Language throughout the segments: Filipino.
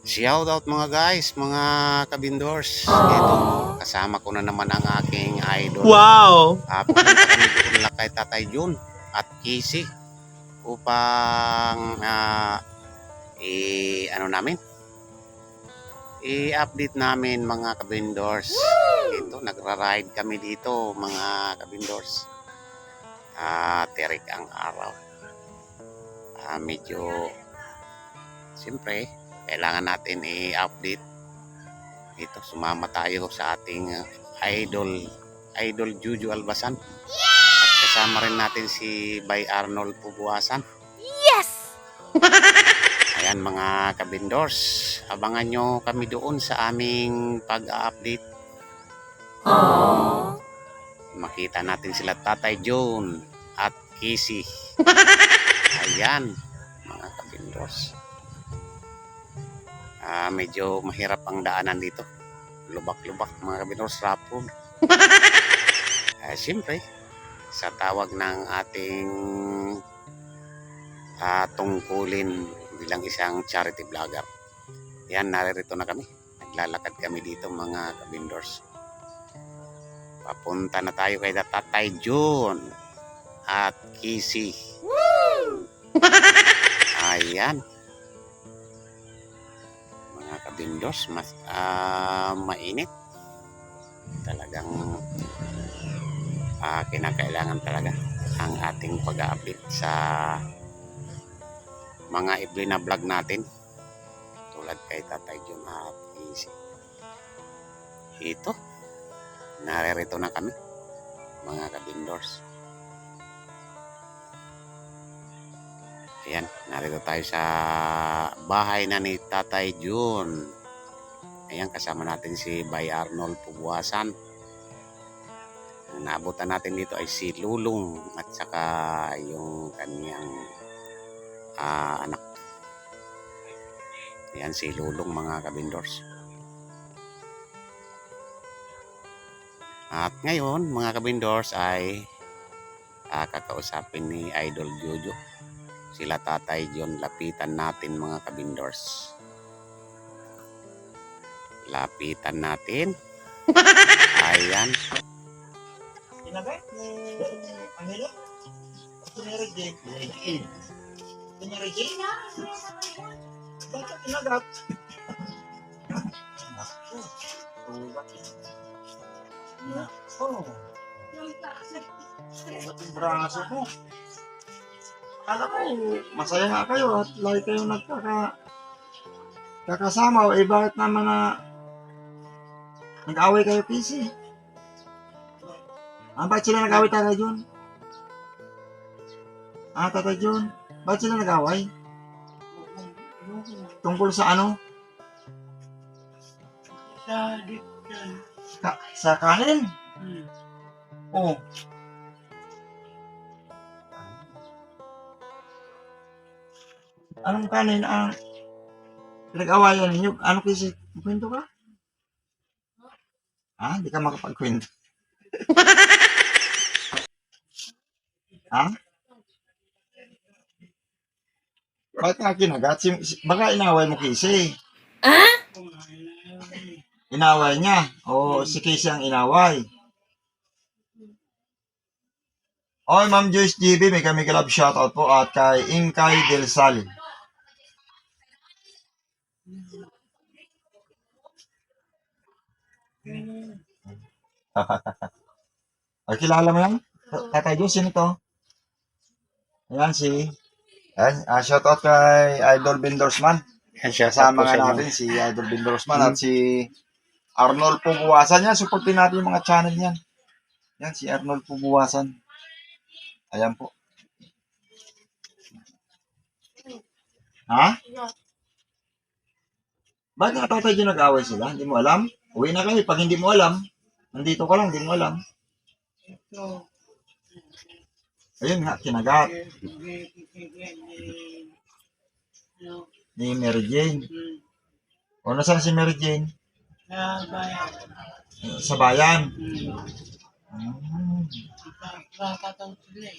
Shout out mga guys, mga kabindors. Ito, kasama ko na naman ang aking idol. Wow! Uh, doon lang kay Tatay Jun at Kisi upang ah, i ano namin i-update namin mga kabindors. Ito, nagra-ride kami dito mga kabindors. Ah, terik ang araw. Ah, medyo siyempre kailangan natin i-update. Dito sumama tayo sa ating uh, idol idol Juju Albasan. At kasama rin natin si Bay Arnold Pubuasan. Yes! ayan mga kabindors. Abangan nyo kami doon sa aming pag-update. Makita natin sila Tatay John at Casey ayan mga kabindors Ah, medyo mahirap ang daanan dito. Lubak-lubak mga kabinors, road. Ah, Siyempre, sa tawag ng ating ah, tungkulin bilang isang charity vlogger. Yan, naririto na kami. Naglalakad kami dito mga kabindors. Papunta na tayo kay Tatay June at Kisi. Ayan mga kabindos mas ah, mainit. Talagang ah, kinakailangan talaga ang ating pag-update sa mga ibli na vlog natin. Tulad kay Tatay Jun at Easy. Ito naririto na kami mga kabindors Ayan, narito tayo sa bahay na ni Tatay Jun. Ayan, kasama natin si Bay Arnold Pubuasan. Ang naabutan natin dito ay si Lulong at saka yung kaniyang ah, anak. Ayan, si Lulong mga kabindors. At ngayon, mga kabindors ay ah, kakausapin ni Idol Jojo sila Tatay John lapitan natin mga kabindors. Lapitan natin. Ayan. Yung braso ko. Akala ko, masaya nga kayo at lagi kayo nagkaka kakasama. Eh, bakit naman na nag-away kayo, PC? Ah, bakit sila nag-away tatay John? Ah, tatay John, bakit sila nag-away? Tungkol sa ano? Sa sa kanin? Hmm. Oo. Anong kanin ang pinag-awayan ninyo? Ano kasi? Kwento ka? Ah, hindi ka makapagkwento. ha? Bakit nga kinagat? Baka inaway mo kasi. Inaway niya. O si Casey ang inaway. Oy, Ma'am Joyce GB, may kami kalab shoutout po at kay Inkay Del Sal. Ay, kilala mo yan? Ta- Tatay Joyce, sino to? Ayan si... Ayan, uh, shoutout kay Idol Bindorsman. Siya Kasama po nga sa inyo. natin si Idol Bindorsman at si Arnold Pubuwasan. Yan, supportin natin yung mga channel yan. Yan, si Arnold Pubuwasan. Ayan po. Ha? Bakit nga tatay nag-away sila? Hindi mo alam? Uwi na kayo. Pag hindi mo alam, nandito ka lang, hindi mo alam. Ito. Ayun nga, kinagat ni Mary Jane. Hmm. O, nasaan si Mary Jane? Sa bayan. Sa bayan. Hmm. Eh.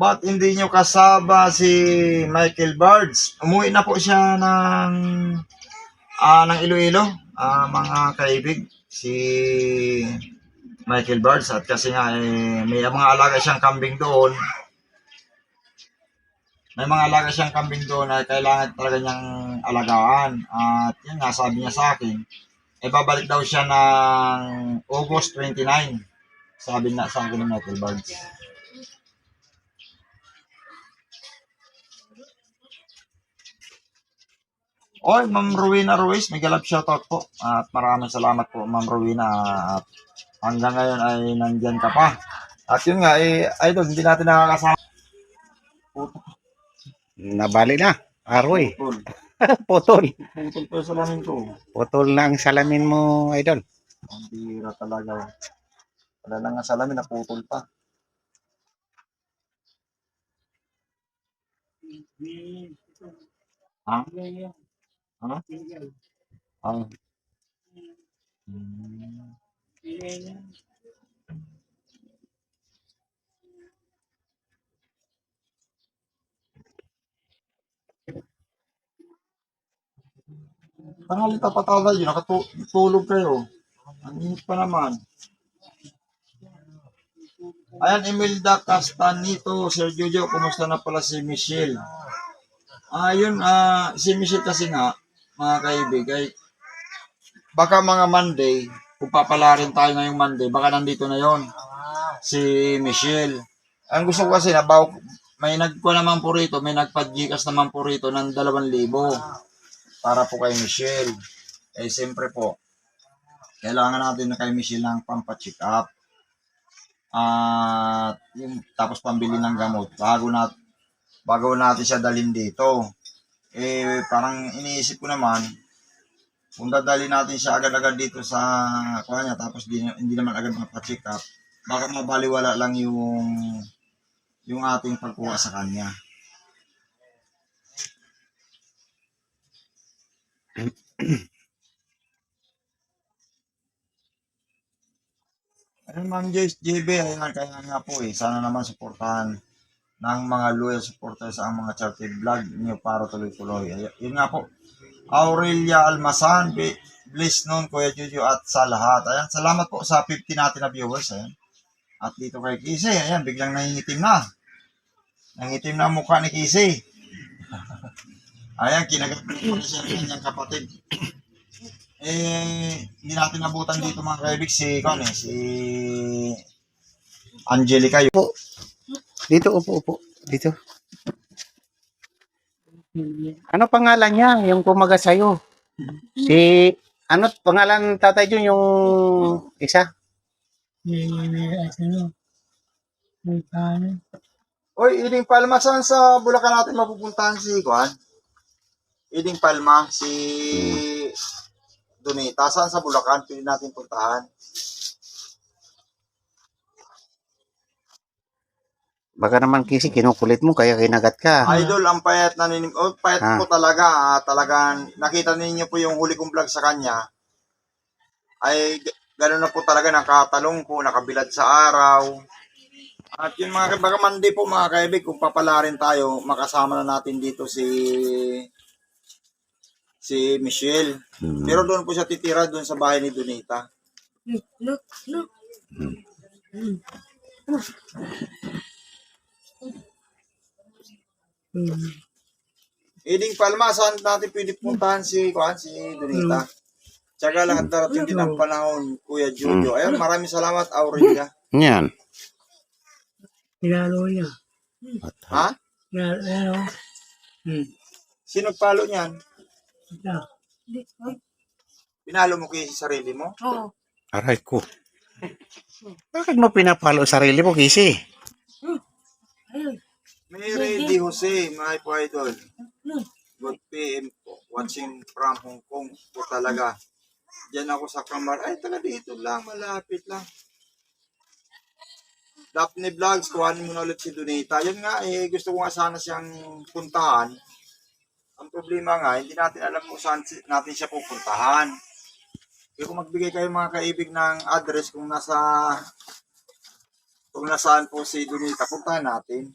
Ba't hindi nyo kasaba si Michael Bards? Umuwi na po siya ng ah ng Iloilo, ah, mga kaibig, si Michael Bards at kasi nga eh, may mga alaga siyang kambing doon. May mga alaga siyang kambing doon na kailangan talaga niyang alagaan. At yun nga, sabi niya sa akin, eh babalik daw siya ng August 29. Sabi na sa akin ni Michael Bards. Oy, Ma'am Rowena Ruiz, may galap shoutout po. At maraming salamat po, Ma'am Rowena. At hanggang ngayon ay nandyan ka pa. At yun nga, eh, idol, hindi natin nakakasama. Nabali na. Aroy. Putol. Putol. Putol po sa lamin ko. Putol na ang salamin mo, idol. Ang bira talaga. Wala lang nga salamin, naputol pa. Ha? Ha? Ang... Hmm. Tanghali tapatagal yun, nakatulog kayo. Ang init pa naman. Ayan, Imelda Castanito, Sir Jojo, kumusta na pala si Michelle? Ayun, ah, si Michelle kasi nga, mga kaibig, ay baka mga Monday, kung papalarin tayo ngayong Monday, baka nandito na yon si Michelle. Ang gusto ko kasi, nabaw, may nagkuha naman po rito, may nagpadjikas naman po rito ng 2,000 para po kay Michelle. Eh, siyempre po, kailangan natin na kay Michelle ng pampacheck up. At yung tapos pambili ng gamot bago na bago natin siya dalhin dito. Eh parang iniisip ko naman kung dadali natin siya agad-agad dito sa kuha niya tapos di, hindi naman agad mapacheck up baka mabaliwala lang yung yung ating pagkuha sa kanya. Ayun, Ma'am Joyce JB, ayan, kaya nga po eh, sana naman suportahan ng mga loyal supporters ang mga charity vlog niyo para tuloy-tuloy. Yun nga po, Aurelia Almasan, Bliss nun, Kuya Jojo, at sa lahat. Ayan, salamat po sa 50 natin na viewers. Ayan. At dito kay Kisi, ayan, biglang nangingitim na. Nangitim na mukha ni Kisi. ayan, kinagat po siya ng kanyang kapatid eh, hindi natin nabutan dito mga kaibig si, kano eh, si Angelica. Yung, Dito, upo, upo. Dito. Ano pangalan niya? Yung kumaga sa'yo? Si, ano pangalan tatay Jun yung isa? Oy, Iding Palma, saan sa Bulacan natin mapupuntahan si Juan? Iding Palma, si Donita, saan sa Bulacan pwede natin puntahan? Baka naman kasi kinukulit mo kaya kinagat ka. Idol, ang payat na ninim, oh, payat Ah. po talaga, ah, talagang nakita ninyo po yung huli kong vlog sa kanya. Ay, g- gano'n na po talaga, nakatalong po, nakabilad sa araw. At yun mga kaibigan, baka Monday po mga kaibig, kung papalarin tayo, makasama na natin dito si si Michelle. Hmm. Pero doon po siya titira doon sa bahay ni Donita. Look, look. Eding Palma, saan natin pwede puntahan si, kuhan, si Donita? Tsaka lahat darating din ang panahon, Kuya Jojo. Ayun, maraming salamat, Aurelia. Yan. Pinalo niya. Ha? Pinalo, ano? Hmm. Sino palo niyan? Ito. Pinalo mo kayo sa sarili mo? Oo. Aray ko. Bakit mo pinapalo sarili mo, Kisi? May ready Jose, my po idol. Good PM po. Watching from Hong Kong po talaga. Diyan ako sa kamar. Ay, taga dito lang. Malapit lang. Daphne Vlogs, kuhanin mo na ulit si Donita. Yun nga, eh, gusto ko nga sana siyang puntahan. Ang problema nga, hindi natin alam kung saan si- natin siya pupuntahan. Kaya kung magbigay kayo mga kaibig ng address kung nasa kung nasaan po si Donita, puntahan natin.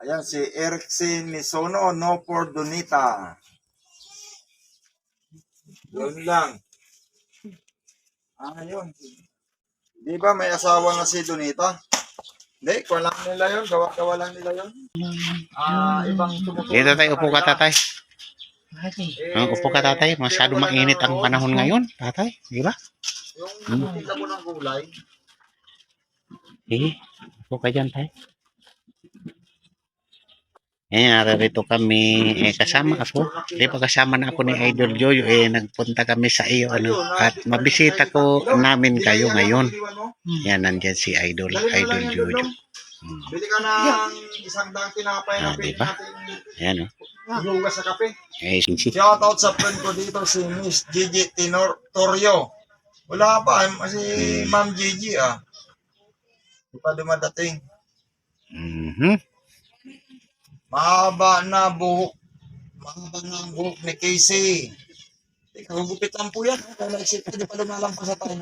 Ayan, si Eriksen Misono, no for Donita. Yun lang. Ah, yun. Di ba may asawa na si Donita? Hindi, kuha lang nila yun. Gawa-gawa lang nila yun. Ah, ibang tumutulong. Dito tayo, upo ka tatay. Eh, Ang upo ka tatay, masyado wala mainit ang roon. panahon ngayon, tatay. Di ba? Yung kita mo ng gulay, Eh, upo ka dyan tayo. Ayan, narito kami, eh, kasama ako. Di ba kasama na ako ni Idol Jojo, eh, nagpunta kami sa iyo, ano, at mabisita ko namin kayo ngayon. Yan, nandyan si Idol, Idol Jojo. Dudong. Bili ka ng isang daang tinapay na Ah, diba? Ayan, oh. ihugas sa kape. Eh, sinsi. Shout out sa friend ko dito si Miss Gigi Tinor Torio. Wala pa, eh, si Ma'am Gigi ah. Di pa dumadating. Mhm. Mahaba na buhok. Mahaba na ang buhok ni Casey. Teka, gugupitan po yan. Kaya naisip ko, di pa lumalampas sa tayo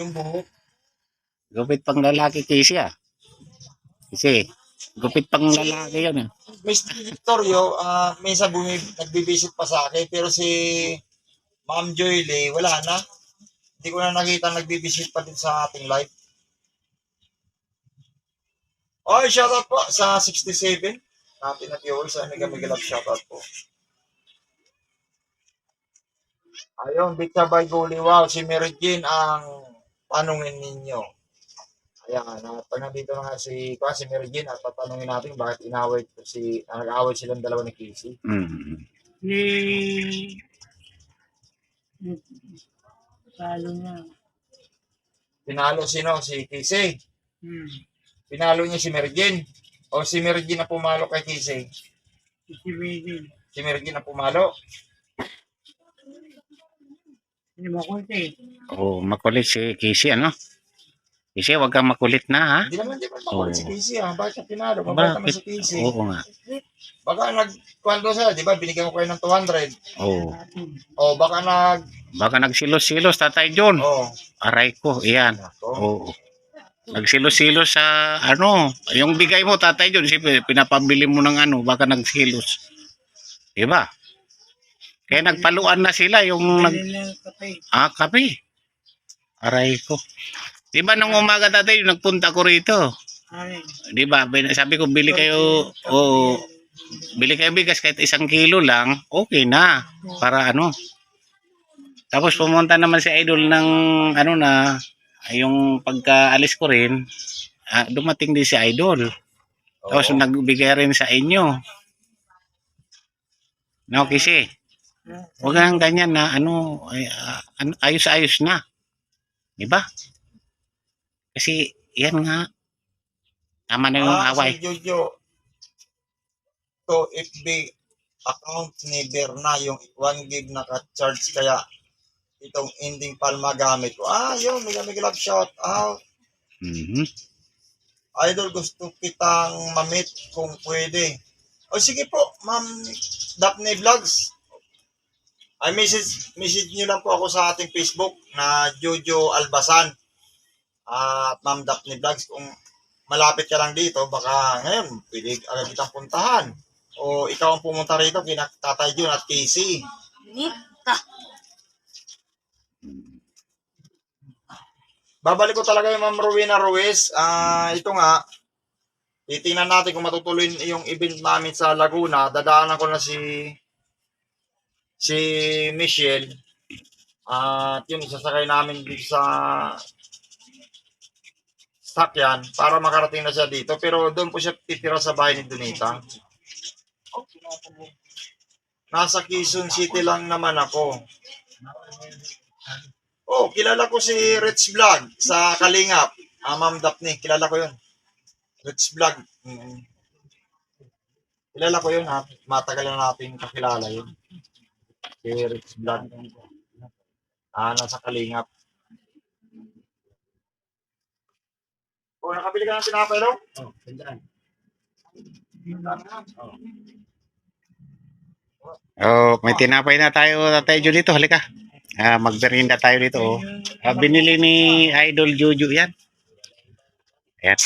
Yung buhok. Gupit pang lalaki kasi ah. Kasi, gupit pang lalaki yun. ah. Miss Victorio, ah minsan bumi, nagbibisit pa sa akin, pero si Ma'am Joy Lee, wala na. Hindi ko na nakita nagbibisit pa din sa ating live. Oy, shoutout po sa 67 natin na viewers. Sa Mega Mega Love shoutout po. Ayun, Bitsa by. Wow, si Mary Jane ang tanungin ninyo. Ayan, at pag nandito na nga si, kuha, si Mary Jane, at tatanungin natin bakit inaway ko si, ah, nag-away silang dalawa ni Casey. Mhm. Eh. Palo na. Pinalo sino? Si Casey. Hmm. Pinalo niya si Jane. O si Jane na pumalo kay. Isibigin. Si Mary Jane na pumalo. Hindi mo kunti. Oh, makulit si Casey, ano? Casey, wag kang makulit na, ha? Hindi naman, di ba makulit Oo. si Casey ah. Bakit siya pinalo? Mabait naman Bakit? si Casey. Oo nga. Baka nag-kwento siya, di ba? Binigyan ko kayo ng 200. Oo. O baka nag... Baka nagsilos-silos, Tatay John. O. Aray ko, iyan. Oo. Nagsilos-silos sa, ano, yung bigay mo, Tatay John, siyempre, pinapabili mo ng ano, baka nagsilos. Diba? Kaya nagpaluan na sila, yung nag, ah, kape. Aray ko. Diba nung umaga, Tatay, nagpunta ko rito. Di ba? Sabi ko, bili kayo, o bili kayo bigas kahit isang kilo lang, okay na. Para ano. Tapos pumunta naman si Idol ng, ano na, yung pagkaalis ko rin, ah, dumating din si Idol. Tapos Oo. nagbigay rin sa inyo. No, kasi, huwag kang ganyan na, ano, ay, ah, ano, ayos-ayos na. Di ba? Kasi, yan nga, tama na yung Ah, away. si Jojo. To FB account ni Berna, yung 1 gig naka-charge kaya itong ending palma gamit ko. Ah, yun, mega mega love shout out. Mhm. Idol, gusto kitang mamit kung pwede. O sige po, Ma'am Daphne Vlogs. Ay, message, message nyo lang po ako sa ating Facebook na Jojo Albasan. At Ma'am Daphne Vlogs, kung malapit ka lang dito, baka ngayon, pwede agad kitang puntahan. O ikaw ang pumunta rito, kina Tatay Jun at Casey. Babalik ko talaga yung Ma'am Rowena Ruiz. Ah, ito nga, titingnan natin kung matutuloy yung event namin sa Laguna. Dadaanan ko na si si Michelle. At yun, isasakay namin dito sa sakyan para makarating na siya dito. Pero doon po siya titira sa bahay ni Donita. Nasa Quezon City lang naman ako. Oh, kilala ko si Rich Vlog sa Kalingap. Ah, Ma'am Daphne, kilala ko yun. Rich Vlog. Mm. Kilala ko yun ha. Matagal na natin kakilala yun. Si Rich Vlog. Ah, nasa Kalingap. Oh, nakabili ka ng tinapay daw? Oh, tandaan. Oh, may tinapay na tayo, Tatay Jojo dito. Halika. Ah, magberinda tayo dito. Oh. Ah, binili ni Idol Jojo yan. Ayan.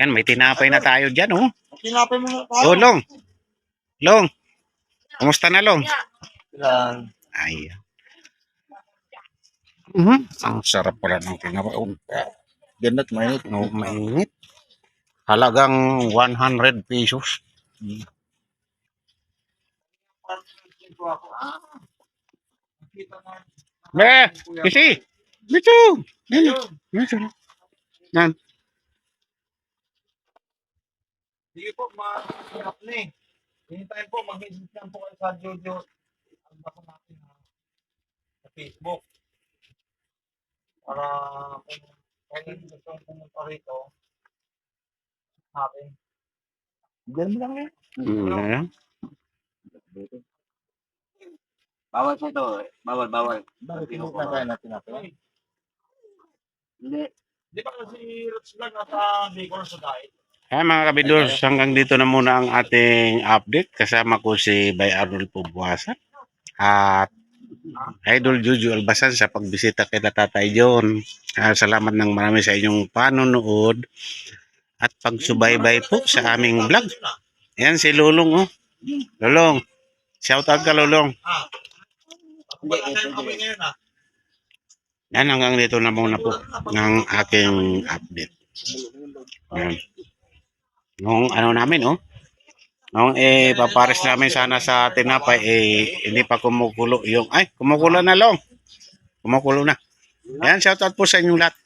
Yan, may tinapay na tayo dyan, oh. Tinapay mo na Oh, Long. Long. Kumusta na, Long? Yan. Ay. Mhm. Ang sarap pala ng tinapay. Oh, Ganat mainit. no, mainit. Halagang 100 pesos. Be, kisi. Dito. Yan. Dito. Yan. Sige po, mahirap na eh. Hintayin po, mag-visit lang po kayo sa Jojo. Ang baka natin ha, sa Facebook. Para kung kailan gusto kong pumunta rito, happy. Diyan mo lang eh. Mm, yan. Bawal po to. Bawal, bawal. Bakit pinupakain natin natin? Hindi. Di ba kasi Roots Vlog nasa Bicol sa diet? Ay mga kabindors, hanggang dito na muna ang ating update. Kasama ko si Bay Arnold Pubuasan at Idol Juju Albasan sa pagbisita kay Tatay John. Ah, salamat ng marami sa inyong panonood at pagsubaybay po sa aming vlog. Yan si Lulong oh. Lulong. Shout out ka Lulong. Hindi, kami ngayon ah. Yan hanggang dito na muna po ng aking update. Yan. Nung ano namin, oh. Nung eh, papares namin sana sa tinapay, eh, hindi pa kumukulo yung, ay, kumukulo na long. Kumukulo na. Yan, shoutout po sa inyong lahat.